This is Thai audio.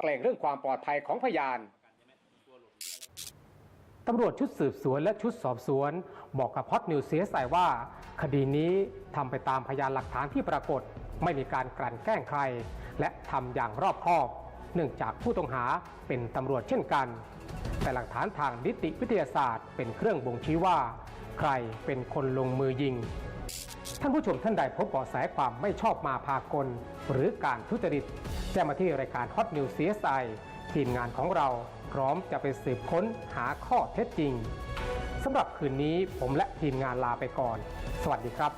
เกรงเรื่องความปลอดภัยของพยานตำรวจชุดสืบสวนและชุดสอบสวน บอกกับพอดนิวเซียสไว่า คดีนี้ทำไปตามพยานหลักฐานที่ปรากฏ ไม่มีการกลั่นแกล้งใคร และทำอย่างรอบคอบ เนื่องจากผู้ต้องหาเป็นตำรวจเช่นกัน แต่หลักฐานทางนิติวิทยาศาสตร์เป็นเครื่องบ่งชี้ว่า ใครเป็นคนลงมือยิง ท่านผู้ชมท่านใดพบเบาะแสความไม่ชอบมาพากล หรือการทุจริตแจ้งมาที่รายการ Hot News CSI ทีมงานของเราพร้อมจะไปสืบค้นหาข้อเท็จจริงสำหรับคืนนี้ผมและทีมงานลาไปก่อน สวัสดีครับ